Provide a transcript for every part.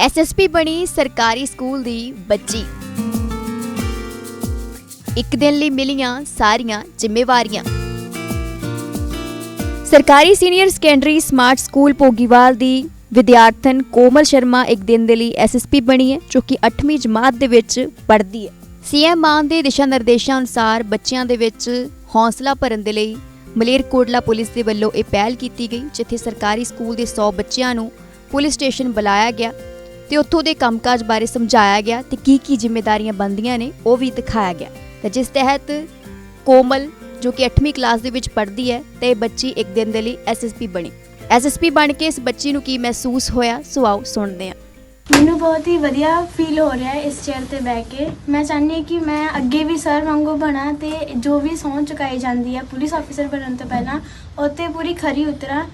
SSP ਬਣੀ ਸਰਕਾਰੀ school ਦੀ ਬੱਚੀ। ਇੱਕ ਦਿਨ ਲਈ ਮਿਲੀਆਂ ਸਾਰੀਆਂ ਜ਼ਿੰਮੇਵਾਰੀਆਂ। ਸਰਕਾਰੀ senior secondary smart school Pogiwal ਦੀ ਵਿਦਿਆਰਥਣ ਕੋਮਲ ਸ਼ਰਮਾ ਇੱਕ ਦਿਨ ਦੇ ਲਈ ਐਸਐਸਪੀ ਬਣੀ ਹੈ, ਜੋ ਕਿ 8ਵੀਂ ਜਮਾਤ ਦੇ ਵਿੱਚ ਪੜ੍ਹਦੀ ਹੈ। ਸੀਐਮ ਮਾਨ ਦੇ ਦਿਸ਼ਾ ਨਿਰਦੇਸ਼ਾਂ ਅਨੁਸਾਰ ਬੱਚਿਆਂ ਦੇ ਵਿੱਚ ਹੌਸਲਾ ਭਰਨ ਦੇ ਲਈ ਮਲੇਰਕੋਟਲਾ ਪੁਲਿਸ ਦੇ ਵੱਲੋਂ ਇਹ ਪਹਿਲ ਕੀਤੀ ਗਈ, ਜਿੱਥੇ ਸਰਕਾਰੀ ਸਕੂਲ ਦੇ 100 ਬੱਚਿਆਂ ਨੂੰ ਪੁਲਿਸ ਸਟੇਸ਼ਨ ਬੁਲਾਇਆ ਗਿਆ। ਤੇ ਉੱਥੋਂ ਦੇ ਕੰਮਕਾਜ ਬਾਰੇ ਸਮਝਾਇਆ ਗਿਆ ਤੇ ਕੀ ਕੀ ਜ਼ਿੰਮੇਵਾਰੀਆਂ ਬਣਦੀਆਂ ਨੇ, ਉਹ ਵੀ ਦਿਖਾਇਆ ਗਿਆ। ਤੇ ਜਿਸ ਤਹਿਤ ਕੋਮਲ, ਜੋ ਕਿ 8ਵੀਂ ਕਲਾਸ ਦੇ ਵਿੱਚ ਪੜ੍ਹਦੀ ਹੈ ਤੇ ਬੱਚੀ ਇੱਕ ਦਿਨ ਦੇ ਲਈ ਐਸਐਸਪੀ ਬਣੀ। ਐਸਐਸਪੀ ਬਣ ਕੇ ਇਸ ਬੱਚੀ ਨੂੰ ਕੀ ਮਹਿਸੂਸ ਹੋਇਆ, ਸੋ ਆਓ ਸੁਣਦੇ ਹਾਂ। ਮੈਨੂੰ ਬਹੁਤ ਹੀ ਵਧੀਆ ਫੀਲ ਹੋ ਰਿਹਾ ਹੈ ਇਸ ਚੇਅਰ ਤੇ ਬਹਿ ਕੇ। ਮੈਂ ਚਾਹੁੰਦੀ ਹਾਂ ਕਿ ਮੈਂ ਅੱਗੇ ਵੀ ਸਰ ਵਾਂਗੂ ਬਣਾ ਤੇ ਜੋ ਵੀ ਸਹੁੰ ਚੁਕਾਈ ਜਾਂਦੀ ਹੈ ਪੁਲਿਸ ਆਫੀਸਰ ਬਣਨ ਤੋਂ ਪਹਿਲਾਂ ਉੱਤੇ ਪੂਰੀ ਖਰੀ ਉਤਰਾਂ।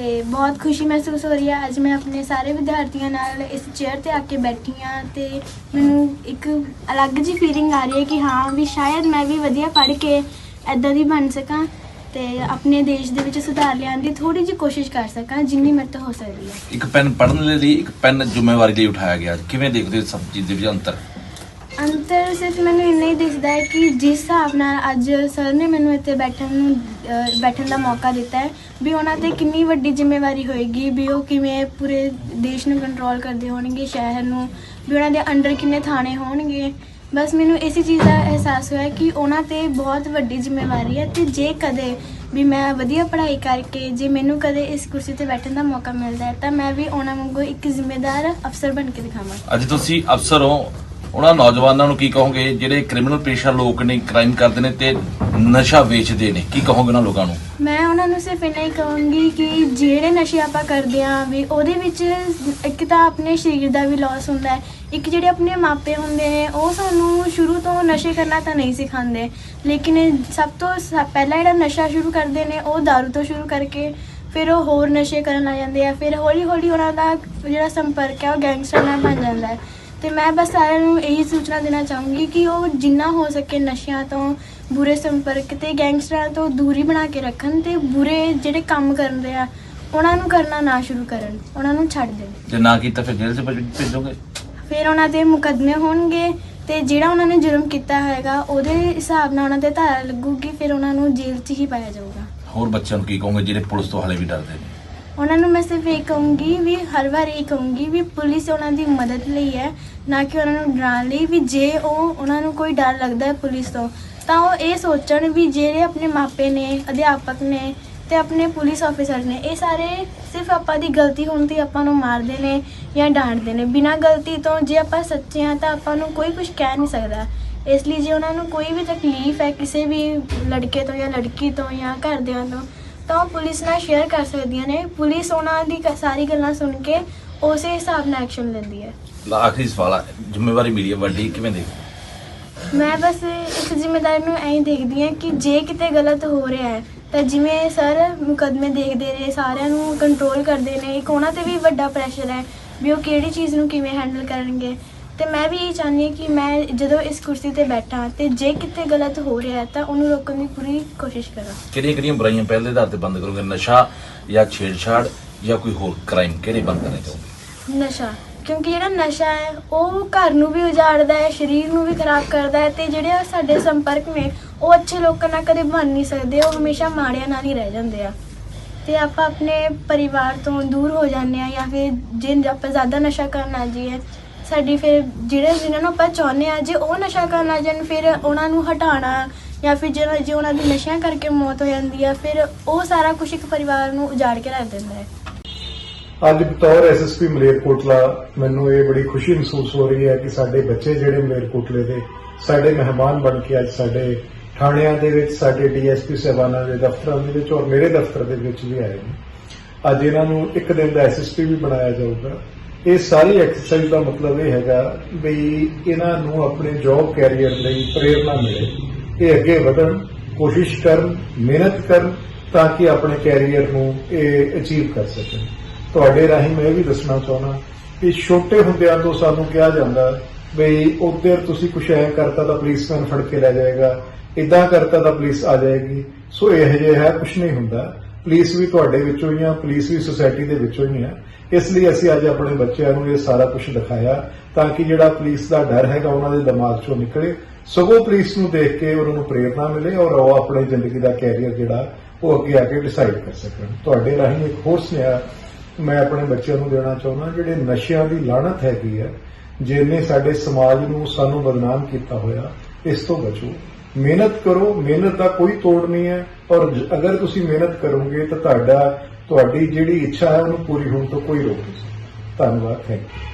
ਤੇ ਬਹੁਤ ਖੁਸ਼ੀ ਮਹਿਸੂਸ ਹੋ ਰਹੀ ਹੈ। ਅੱਜ ਮੈਂ ਆਪਣੇ ਸਾਰੇ ਵਿਦਿਆਰਥੀਆਂ ਨਾਲ ਇਸ ਚੇਅਰ ਤੇ ਆ ਕੇ ਬੈਠੀ ਹਾਂ ਤੇ ਮੈਨੂੰ ਇੱਕ ਅਲੱਗ ਜੀ ਫੀਲਿੰਗ ਆ ਰਹੀ ਹੈ ਕਿ ਹਾਂ ਵੀ ਸ਼ਾਇਦ ਮੈਂ ਵੀ ਵਧੀਆ ਪੜ੍ਹ ਕੇ ਐਦਾਂ ਦੀ ਬਣ ਸਕਾਂ ਤੇ ਆਪਣੇ ਦੇਸ਼ ਦੇ ਵਿੱਚ ਸੁਧਾਰ ਲਿਆਉਣ ਦੀ ਥੋੜੀ ਜਿਹੀ ਕੋਸ਼ਿਸ਼ ਕਰ ਸਕਾਂ, ਜਿੰਨੀ ਮੇਰੇ ਤੋਂ ਹੋ ਸਕਦੀ ਹੈ। ਇੱਕ ਪੈਨ ਪੜਨ ਲਈ, ਇੱਕ ਪੈਨ ਜ਼ਿੰਮੇਵਾਰੀ ਲਈ ਉਠਾਇਆ ਗਿਆ। ਕਿਵੇਂ ਦੇਖਦੇ ਹੋ ਸਭ ਚੀਜ਼ ਦੇ ਵਿੱਚ ਅੰਤਰ? ਅੰਤਰ ਸਿਰਫ ਮੈਨੂੰ ਇੰਨਾ ਹੀ ਦਿਖਦਾ ਹੈ ਕਿ ਜਿਸ ਹਿਸਾਬ ਨਾਲ ਅੱਜ ਸਰ ਨੇ ਮੈਨੂੰ ਇੱਥੇ ਬੈਠਣ ਨੂੰ ਅਹ, ਬੈਠਣ ਦਾ ਮੌਕਾ ਦਿੱਤਾ ਹੈ ਵੀ ਉਹਨਾਂ ਤੇ ਕਿੰਨੀ ਵੱਡੀ ਜ਼ਿੰਮੇਵਾਰੀ ਹੋਏਗੀ ਵੀ ਉਹ ਕਿਵੇਂ ਪੂਰੇ ਦੇਸ਼ ਨੂੰ ਕੰਟਰੋਲ ਕਰਦੇ ਹੋਣਗੇ ਸ਼ਹਿਰ ਨੂੰ ਵੀ ਉਹਨਾਂ ਦੇ ਅੰਡਰ ਕਿੰਨੇ ਥਾਣੇ ਹੋਣਗੇ। ਬਸ ਮੈਨੂੰ ਇਸੇ ਚੀਜ਼ ਦਾ ਅਹਿਸਾਸ ਹੋਇਆ ਕਿ ਉਹਨਾਂ ਤੇ ਬਹੁਤ ਵੱਡੀ ਜ਼ਿੰਮੇਵਾਰੀ ਹੈ ਤੇ ਜੇ ਕਦੇ ਵੀ ਮੈਂ ਵਧੀਆ ਪੜ੍ਹਾਈ ਕਰਕੇ ਜੇ ਮੈਨੂੰ ਕਦੇ ਇਸ ਕੁਰਸੀ ਤੇ ਬੈਠਣ ਦਾ ਮੌਕਾ ਮਿਲਦਾ ਹੈ ਤਾਂ ਮੈਂ ਵੀ ਉਹਨਾਂ ਵਾਂਗੂ ਇੱਕ ਜ਼ਿੰਮੇਦਾਰ ਅਫਸਰ ਬਣ ਕੇ ਦਿਖਾਵਾਂ। ਅੱਜ ਤੁਸੀਂ ਅਫਸਰ ਹੋ ਉਹਨਾਂ ਨੌਜਵਾਨਾਂ ਨੂੰ ਕੀ ਕਹੋਗੇ? ਜਿਹੜੇ ਕ੍ਰਿਮੀਨਲ ਪੇਸ਼ਾ ਲੋਕ ਨੇ ਕ੍ਰਾਈਮ ਕਰਦੇ ਨੇ ਤੇ ਨਸ਼ਾ ਵੇਚਦੇ ਨੇ, ਕੀ ਕਹੋਗੇ ਉਹਨਾਂ ਲੋਕਾਂ ਨੂੰ? ਮੈਂ ਉਹਨਾਂ ਨੂੰ ਸਿਰਫ ਇੰਨਾ ਹੀ ਕਹੂੰਗੀ ਕਿ ਜਿਹੜੇ ਨਸ਼ੇ ਆਪਾਂ ਕਰਦੇ ਆਂ ਵੀ ਉਹਦੇ ਵਿੱਚ ਇੱਕ ਤਾਂ ਆਪਣੇ ਸਰੀਰ ਦਾ ਵੀ ਲਾਸ ਹੁੰਦਾ ਹੈ। ਇੱਕ ਜਿਹੜੇ ਆਪਣੇ ਮਾਪੇ ਹੁੰਦੇ ਨੇ, ਉਹ ਸਾਨੂੰ ਸ਼ੁਰੂ ਤੋਂ ਨਸ਼ੇ ਕਰਨਾ ਤਾਂ ਨਹੀਂ ਸਿਖਾਉਂਦੇ। ਲੇਕਿਨ ਸਭ ਤੋਂ ਸ- ਪਹਿਲਾਂ ਜਿਹੜਾ ਨਸ਼ਾ ਸ਼ੁਰੂ ਕਰਦੇ ਨੇ, ਉਹ दारू ਤੋਂ ਸ਼ੁਰੂ ਕਰਕੇ ਫਿਰ ਉਹ ਹੋਰ ਨਸ਼ੇ ਕਰਨ ਲੱਗ ਜਾਂਦੇ ਆ। ਫਿਰ ਹੌਲੀ ਹੌਲੀ ਉਹਨਾਂ ਦਾ ਜਿਹੜਾ ਸੰਪਰਕ ਹੈ, ਉਹ ਗੈਂਗਸਟਰ ਨਾਲ ਬਣ ਜਾਂਦਾ ਹੈ। ਤੇ ਮੈਂ ਬਸ ਸਾਰਿਆਂ ਨੂੰ ਇਹੀ ਸੂਚਨਾ ਦੇਣਾ ਚਾਹੂੰਗੀ ਕਿ ਉਹ ਜਿੰਨਾ ਹੋ ਸਕੇ ਨਸ਼ਿਆਂ ਤੋਂ ਬੁਰੇ ਸੰਪਰਕ ਤੇ ਗੈਂਗਸਟਰਾਂ ਤੋਂ ਦੂਰੀ ਬਣਾ ਕੇ ਰੱਖਣ ਤੇ ਬੁਰੇ ਜਿਹੜੇ ਕੰਮ ਕਰਦੇ ਆ ਉਹਨਾਂ ਨੂੰ ਕਰਨਾ ਨਾ ਸ਼ੁਰੂ ਕਰਨ ਉਹਨਾਂ ਨੂੰ ਛੱਡ ਦੇਣ। ਜੇ ਨਾ ਕੀਤਾ ਫਿਰ ਜੇਲ੍ਹ 'ਚ ਭੇਜ- ਭੇਜੋਗੇ? ਫਿਰ ਉਹਨਾਂ ਦੇ ਮੁਕੱਦਮੇ ਹੋਣਗੇ ਤੇ ਜਿਹੜਾ ਉਹਨਾਂ ਨੇ ਜੁਰਮ ਕੀਤਾ ਹੋਏਗਾ ਉਹਦੇ ਹਿਸਾਬ ਨਾਲ ਉਹਨਾਂ ਤੇ ਧਾਰਾ ਲੱਗੂਗੀ ਫਿਰ ਉਹਨਾਂ ਨੂੰ ਜੇਲ੍ਹ 'ਚ ਹੀ ਪਾਇਆ ਜਾਊਗਾ। ਹੋਰ ਬੱਚਿਆਂ ਨੂੰ ਕੀ ਕਹੋਗੇ ਜਿਹੜੇ ਪੁਲਿਸ ਤੋਂ ਹਲੇ ਵੀ ਡਰਦੇ ਨੇ? ਉਹਨਾਂ ਨੂੰ ਮੈਂ ਸਿਰਫ ਇਹ ਕਹੂੰਗੀ ਵੀ ਹਰ ਵਾਰ ਇਹ ਕਹੂੰਗੀ ਵੀ ਪੁਲਿਸ ਉਹਨਾਂ ਦੀ ਮਦਦ ਲਈ ਹੈ ਨਾ ਕਿ ਉਹਨਾਂ ਨੂੰ ਡਰਾਉਣ ਲਈ ਵੀ ਜੇ ਉਹ ਉਹਨਾਂ ਨੂੰ ਕੋਈ ਡਰ ਲੱਗਦਾ ਹੈ ਪੁਲਿਸ ਤੋਂ, ਤਾਂ ਉਹ ਇਹ ਸੋਚਣ ਵੀ ਜਿਹੜੇ ਆਪਣੇ ਮਾਪੇ ਨੇ, ਅਧਿਆਪਕ ਨੇ ਤੇ ਆਪਣੇ ਪੁਲਿਸ ਆਫੀਸਰ ਨੇ, ਇਹ ਸਾਰੇ ਸਿਰਫ ਆਪਾਂ ਦੀ ਗਲਤੀ ਹੋਣ ਤੇ ਆਪਾਂ ਨੂੰ ਮਾਰਦੇ ਨੇ ਜਾਂ ਡਾਂਟਦੇ ਨੇ। ਬਿਨਾਂ ਗਲਤੀ ਤੋਂ ਜੇ ਆਪਾਂ ਸੱਚੇ ਹਾਂ ਤਾਂ ਆਪਾਂ ਨੂੰ ਕੋਈ ਕੁਝ ਕਹਿ ਨਹੀਂ ਸਕਦਾ। ਇਸ ਲਈ ਜੇ ਉਹਨਾਂ ਨੂੰ ਕੋਈ ਵੀ ਤਕਲੀਫ ਹੈ ਕਿਸੇ ਵੀ ਲੜਕੇ ਤੋਂ ਜਾਂ ਲੜਕੀ ਤੋਂ ਜਾਂ ਘਰਦਿਆਂ ਤੋਂ, ਤਾਂ ਉਹ ਪੁਲਿਸ ਨਾਲ ਸ਼ੇਅਰ ਕਰ ਸਕਦੀਆਂ ਨੇ। ਪੁਲਿਸ ਉਹਨਾਂ ਦੀ ਕ- ਸਾਰੀ ਗੱਲਾਂ ਸੁਣ ਕੇ ਉਸੇ ਹਿਸਾਬ ਨਾਲ ਐਕਸ਼ਨ ਲੈਂਦੀ ਹੈ। ਆਖਰੀ ਸਵਾਲ ਆ ਜ਼ਿੰਮੇਵਾਰੀ ਮਿਲੀ ਹੈ ਵੱਡੀ ਕਿਵੇਂ ਦੇਖਦੇ? ਮੈਂ ਬਸ ਇਸ ਜ਼ਿੰਮੇਦਾਰੀ ਨੂੰ ਐਂ ਦੇਖਦੀ ਹਾਂ ਕਿ ਜੇ ਕਿਤੇ ਗਲਤ ਹੋ ਰਿਹਾ ਹੈ ਤਾਂ ਜਿਵੇਂ ਸਰ ਮੁਕਦਮੇ ਦੇਖਦੇ ਨੇ ਸਾਰਿਆਂ ਨੂੰ ਕੰਟਰੋਲ ਕਰਦੇ ਨੇ ਇੱਕ ਉਹਨਾਂ ਤੇ ਵੀ ਵੱਡਾ ਪ੍ਰੈਸ਼ਰ ਹੈ ਵੀ ਉਹ ਕਿਹੜੀ ਚੀਜ਼ ਨੂੰ ਕਿਵੇਂ ਹੈਂਡਲ ਕਰਨਗੇ। ਤੇ ਮੈਂ ਵੀ ਇਹ ਚਾਹੁੰਦੀ ਹਾਂ ਕਿ ਮੈਂ ਜਦੋਂ ਇਸ ਕੁਰਸੀ ਤੇ ਬੈਠਾਂ ਤੇ ਜੇ ਕਿਤੇ ਗਲਤ ਹੋ ਰਿਹਾ ਹੈ ਤਾਂ ਉਹਨੂੰ ਰੋਕਣ ਦੀ ਪੂਰੀ ਕੋਸ਼ਿਸ਼ ਕਰਾਂ। ਕਿਹੜੀਆਂ ਕਿਹੜੀਆਂ ਬੁਰਾਈਆਂ ਪਹਿਲੇ ਆਧਾਰ ਤੇ ਬੰਦ ਕਰੋਗੇ? ਨਸ਼ਾ ਜਾਂ ਛੇੜਛਾੜ ਜਾਂ ਕੋਈ ਹੋਰ ਕ੍ਰਾਈਮ ਕਿਹੜੇ ਬੰਦ ਕਰਨੇ ਚਾਹੋਗੇ? ਨਸ਼ਾ। ਕਿਉਂਕਿ ਜਿਹੜਾ ਨਸ਼ਾ ਹੈ, ਉਹ ਘਰ ਨੂੰ ਵੀ ਉਜਾੜਦਾ ਹੈ, ਸਰੀਰ ਨੂੰ ਵੀ ਖਰਾਬ ਕਰਦਾ ਹੈ ਤੇ ਜਿਹੜੇ ਸਾਡੇ ਸੰਪਰਕ ਨੇ, ਉਹ ਅੱਛੇ ਲੋਕਾਂ ਨਾਲ ਕਦੇ ਬਣ ਨਹੀਂ ਸਕਦੇ, ਉਹ ਹਮੇਸ਼ਾ ਮਾੜਿਆਂ ਨਾਲ ਹੀ ਰਹਿ ਜਾਂਦੇ ਆ। ਤੇ ਆਪਾਂ ਆਪਣੇ ਪਰਿਵਾਰ ਤੋਂ ਦੂਰ ਹੋ ਜਾਂਦੇ ਆ ਜਾਂ ਫਿਰ ਜੇ ਆਪਾਂ ਜ਼ਿਆਦਾ ਨਸ਼ਾ ਕਰਨ ਲੱਗ ਜਾਈਏ, ਸਾਡੀ ਫਿਰ ਜਿਹੜੇ ਜਿਨ੍ਹਾਂ ਨੂੰ ਆਪਾਂ ਚਾਹੁੰਦੇ ਆ ਜੇ ਉਹ ਨਸ਼ਾ ਕਰਨ ਲੱਗ ਜਾਣ, ਫਿਰ ਉਹਨਾਂ ਨੂੰ ਹਟਾਉਣਾ ਜਾਂ ਫਿਰ ਜੇ ਜੇ ਉਹਨਾਂ ਦੀ ਨਸ਼ਿਆਂ ਕਰਕੇ ਮੌਤ ਹੋ ਜਾਂਦੀ ਆ, ਫਿਰ ਉਹ ਸਾਰਾ ਕੁਝ ਇੱਕ ਪਰਿਵਾਰ ਨੂੰ ਉਜਾੜ ਕੇ ਰੱਖ ਦਿੰਦਾ ਹੈ। ਅੱਜ ਬਤੌਰ ਐਸਐਸਪੀ ਮਲੇਰਕੋਟਲਾ ਮੈਨੂੰ ਇਹ ਬੜੀ ਖੁਸ਼ੀ ਮਹਿਸੂਸ ਹੋ ਰਹੀ ਹੈ ਕਿ ਸਾਡੇ ਬੱਚੇ ਜਿਹੜੇ ਮਲੇਰਕੋਟਲੇ ਦੇ, ਸਾਡੇ ਮਹਿਮਾਨ ਬਣ ਕੇ ਅੱਜ ਸਾਡੇ ਥਾਣਿਆਂ ਦੇ ਵਿੱਚ, ਸਾਡੇ ਡੀਐਸਪੀ ਸਾਹਿਬਾਨਾਂ ਦੇ ਦਫ਼ਤਰਾਂ ਦੇ ਵਿੱਚ ਔਰ ਮੇਰੇ ਦਫ਼ਤਰ ਦੇ ਵਿੱਚ ਵੀ ਆਏ ਨੇ। ਅੱਜ ਇਹਨਾਂ ਨੂੰ ਇੱਕ ਦਿਨ ਦਾ ਐਸਐਸਪੀ ਵੀ ਬਣਾਇਆ ਜਾਊਗਾ। ਇਹ ਸਾਰੀ ਐਕਸਰਸਾਈਜ਼ ਦਾ ਮਤਲਬ ਇਹ ਹੈਗਾ ਵੀ ਇਹਨਾਂ ਨੂੰ ਆਪਣੇ ਜੌਬ ਕੈਰੀਅਰ ਲਈ ਪ੍ਰੇਰਣਾ ਮਿਲੇ। ਇਹ ਅੱਗੇ ਵਧਣ, ਕੋਸ਼ਿਸ਼ ਕਰਨ, ਮਿਹਨਤ ਕਰਨ ਤਾਂ ਕਿ ਆਪਣੇ ਕੈਰੀਅਰ ਨੂੰ ਇਹ ਅਚੀਵ ਕਰ ਸਕਣ। ਤੁਹਾਡੇ ਰਾਹੀਂ ਮੈਂ ਇਹ ਵੀ ਦੱਸਣਾ ਚਾਹੁੰਦਾ ਕਿ ਛੋਟੇ ਹੁੰਦਿਆਂ ਤੋਂ ਸਾਨੂੰ ਕਿਹਾ ਜਾਂਦਾ ਬਈ ਉਧਰ ਤੁਸੀਂ ਕੁਛ ਐ ਕਰਤਾ ਤਾਂ ਪੁਲਿਸਮੈਨ ਫੜ ਕੇ ਲੈ ਜਾਏਗਾ ਇਦਾਂ ਕਰਤਾ ਤਾਂ ਪੁਲਿਸ ਆ ਜਾਏਗੀ। ਸੋ ਇਹ ਜਿਹਾ ਹੈ, ਕੁਛ ਨਹੀਂ ਹੁੰਦਾ। ਪੁਲਿਸ ਵੀ ਤੁਹਾਡੇ ਵਿੱਚੋਂ ਹੀ ਆ ਪੁਲਿਸ ਵੀ ਸੁਸਾਇਟੀ ਦੇ ਵਿੱਚੋਂ ਹੀ ਆ। ਇਸ ਲਈ ਅਸੀਂ ਅੱਜ ਆਪਣੇ ਬੱਚਿਆਂ ਨੂੰ ਇਹ ਸਾਰਾ ਕੁਝ ਦਿਖਾਇਆ ਤਾਂ ਕਿ ਜਿਹੜਾ ਪੁਲਿਸ ਦਾ ਡਰ ਹੈਗਾ, ਉਹਨਾਂ ਦੇ ਦਿਮਾਗ ਚੋਂ ਨਿਕਲੇ। ਸਗੋਂ ਪੁਲਿਸ ਨੂੰ ਦੇਖ ਕੇ ਉਹਨਾਂ ਨੂੰ ਪ੍ਰੇਰਣਾ ਮਿਲੇ ਔਰ ਉਹ ਆਪਣੀ ਜ਼ਿੰਦਗੀ ਦਾ ਕੈਰੀਅਰ ਜਿਹੜਾ, ਉਹ ਅੱਗੇ ਆ ਕੇ ਡਿਸਾਈਡ ਕਰ ਸਕਣ। ਤੁਹਾਡੇ ਰਾਹੀਂ ਇੱਕ ਹੋਰ ਸੁਨੇਹਾ ਮੈਂ ਆਪਣੇ ਬੱਚਿਆਂ ਨੂੰ ਦੇਣਾ ਚਾਹੁੰਦਾ, ਜਿਹੜੇ ਨਸ਼ਿਆਂ ਦੀ ਲਾਹਨਤ ਹੈਗੀ ਹੈ, ਜਿਹਨੇ ਸਾਡੇ ਸਮਾਜ ਨੂੰ ਸਾਨੂੰ ਬਦਨਾਮ ਕੀਤਾ ਹੋਇਆ, ਇਸ ਤੋਂ ਬਚੋ। ਮਿਹਨਤ ਕਰੋ, ਮਿਹਨਤ ਦਾ ਕੋਈ ਤੋੜ ਨਹੀਂ ਹੈ ਔਰ ਅਗਰ ਤੁਸੀਂ ਮਿਹਨਤ ਕਰੋਗੇ ਤਾਂ ਤੁਹਾਡਾ, ਤੁਹਾਡੀ ਜਿਹੜੀ ਇੱਛਾ ਹੈ, ਉਹਨੂੰ ਪੂਰੀ ਹੋਣ ਤੋਂ ਕੋਈ ਰੋਕ ਨਹੀਂ ਧੰਨਵਾਦ ਥੈਂਕ ਯੂ